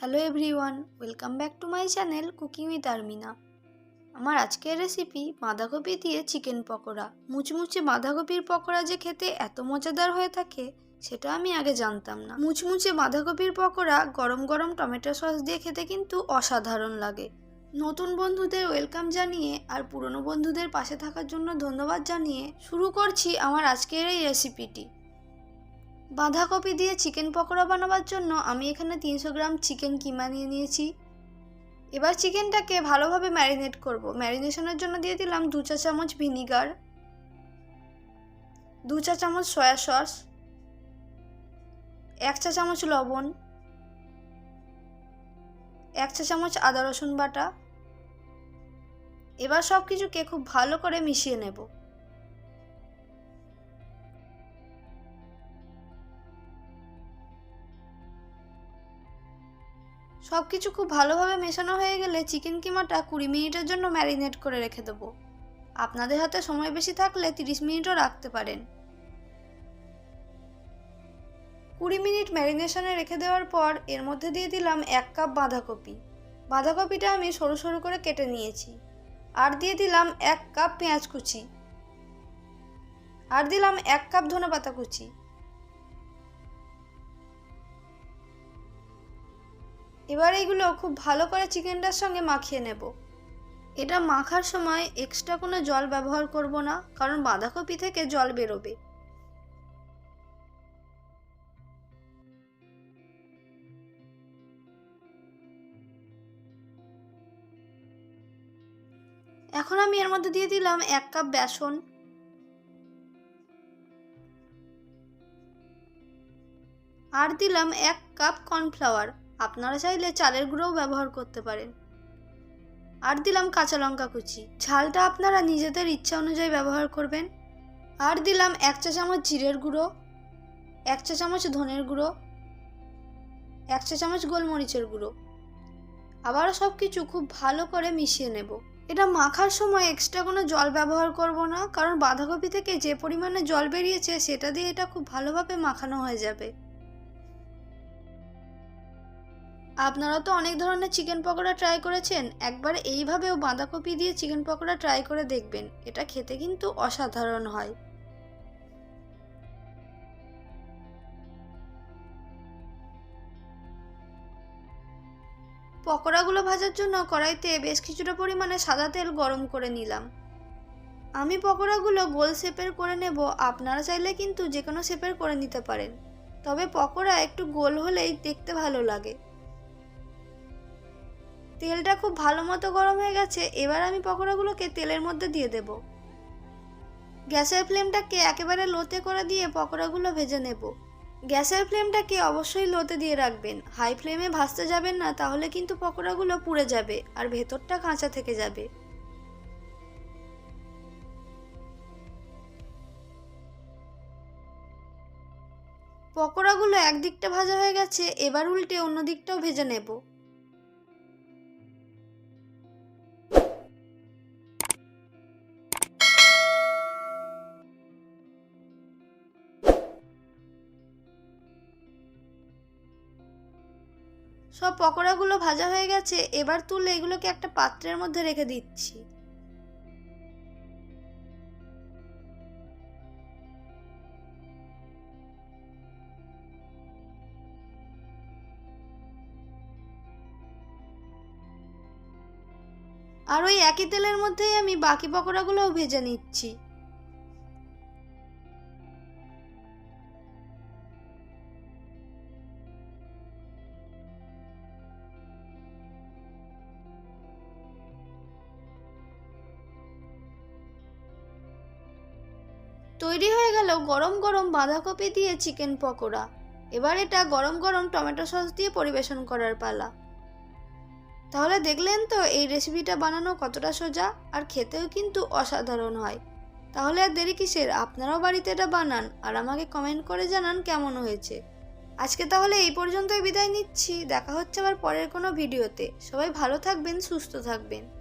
Hello everyone, welcome back to my channel cooking with Armina. আমার আজকের recipe বাঁধাকপি দিয়ে চিকেন পকোড়া। মুচমুচে বাঁধাকপির পকোড়া যে খেতে এত মজাদার হয়ে থাকে, সেটা আমি আগে জানতাম না। মুচমুচে বাঁধাকপির পকোড়া গরম গরম টমেটো সস দিয়ে খেতে কিন্তু অসাধারণ লাগে। নতুন বন্ধুদের ওয়েলকাম জানিয়ে আর পুরনো বন্ধুদের পাশে থাকার জন্য ধন্যবাদ জানিয়ে শুরু করছি আমার আজকের এই রেসিপিটি। বাঁধাকপি দিয়ে চিকেন পকোড়া বানাবার জন্য আমি এখানে তিনশো গ্রাম চিকেন কিমা নিয়ে নিয়েছি। এবার চিকেনটাকে ভালোভাবে ম্যারিনেট করব। ম্যারিনেশনের জন্য দিয়ে দিলাম দু চা চামচ ভিনিগার, দু চা চামচ সয়া সস, এক চা চামচ লবণ, এক চা চামচ আদা রসুন বাটা। এবার সব কিছুকে খুব ভালো করে মিশিয়ে নেব। সব কিছু খুব ভালোভাবে মেশানো হয়ে গেলে চিকেন কিমাটা কুড়ি মিনিটের জন্য ম্যারিনেট করে রেখে দেবো। আপনাদের হাতে সময় বেশি থাকলে তিরিশ মিনিটও রাখতে পারেন। কুড়ি মিনিট ম্যারিনেশনে রেখে দেওয়ার পর এর মধ্যে দিয়ে দিলাম এক কাপ বাঁধাকপি। বাঁধাকপিটা আমি সরু সরু করে কেটে নিয়েছি। আর দিয়ে দিলাম এক কাপ পেঁয়াজ কুচি। আর দিলাম এক কাপ ধনে পাতা কুচি। এবার এইগুলো খুব ভালো করে চিকেনটার সঙ্গে মাখিয়ে নেব। এটা মাখার সময় এক্সট্রা কোনো জল ব্যবহার করব না, কারণ বাঁধাকপি থেকে জল বেরোবে। এখন আমি এর মধ্যে দিয়ে দিলাম এক কাপ বেসন। আর দিলাম এক কাপ কর্নফ্লাওয়ার। আপনারা চাইলে চালের গুঁড়োও ব্যবহার করতে পারেন। আর দিলাম কাঁচা লঙ্কা কুচি। ঝালটা আপনারা নিজেদের ইচ্ছা অনুযায়ী ব্যবহার করবেন। আর দিলাম এক চা চামচ জিরের গুঁড়ো, এক চা চামচ ধনের গুঁড়ো, এক চা চামচ গোলমরিচের গুঁড়ো। আবারও সব কিছু খুব ভালো করে মিশিয়ে নেব। এটা মাখার সময় এক্সট্রা কোনো জল ব্যবহার করব না, কারণ বাঁধাকপি থেকে যে পরিমাণে জল বেরিয়েছে, সেটা দিয়ে এটা খুব ভালোভাবে মাখানো হয়ে যাবে। আপনারা তো অনেক ধরনের চিকেন পকোড়া ট্রাই করেছেন। একবার এইভাবেও বাঁধাকপি দিয়ে চিকেন পকোড়া ট্রাই করে দেখবেন। এটা খেতে কিন্তু অসাধারণ হয়। পকোড়াগুলো ভাজার জন্য কড়াইতে বেশ কিছুটা পরিমাণে সাদা তেল গরম করে নিলাম। আমি পকোড়াগুলো গোল শেপের করে নেব। আপনারা চাইলে কিন্তু যে কোনো শেপের করে নিতে পারেন। তবে পকোড়া একটু গোল হলেই দেখতে ভালো লাগে। তেলটা খুব ভালো মতো গরম হয়ে গেছে, এবার আমি পকোড়াগুলোকে তেলের মধ্যে দিয়ে দেব। গ্যাসের ফ্লেমটাকে একেবারে লোতে করে দিয়ে পকোড়াগুলো ভেজে নেব। গ্যাসের ফ্লেমটাকে অবশ্যই লোতে দিয়ে রাখবেন। হাই ফ্লেমে ভাজতে যাবেন না, তাহলে কিন্তু পকোড়াগুলো পুড়ে যাবে আর ভেতরটা কাঁচা থেকে যাবে। পকোড়াগুলো একদিকটা ভাজা হয়ে গেছে, এবার উল্টে অন্য দিকটাও ভেজে নেব। সব পকোড়াগুলো ভাজা হয়ে গেছে, এবার তুলে এগুলোকে একটা পাত্রের মধ্যে রেখে দিচ্ছি। আর ওই একই তেলের মধ্যেই আমি বাকি পকোড়াগুলোও ভেজে নিচ্ছি। তৈরি হয়ে গেল গরম গরম বাঁধাকপি দিয়ে চিকেন পকোড়া। এবার এটা গরম গরম টমেটো সস দিয়ে পরিবেশন করার পালা। তাহলে দেখলেন তো এই রেসিপিটা বানানো কতটা সোজা আর খেতেও কিন্তু অসাধারণ হয়। তাহলে আর দেরি কিসের? আপনারাও বাড়িতে এটা বানান আর আমাকে কমেন্ট করে জানান কেমন হয়েছে। আজকে তাহলে এই পর্যন্তই বিদায় নিচ্ছি। দেখা হচ্ছে আবার পরের কোনো ভিডিওতে। সবাই ভালো থাকবেন, সুস্থ থাকবেন।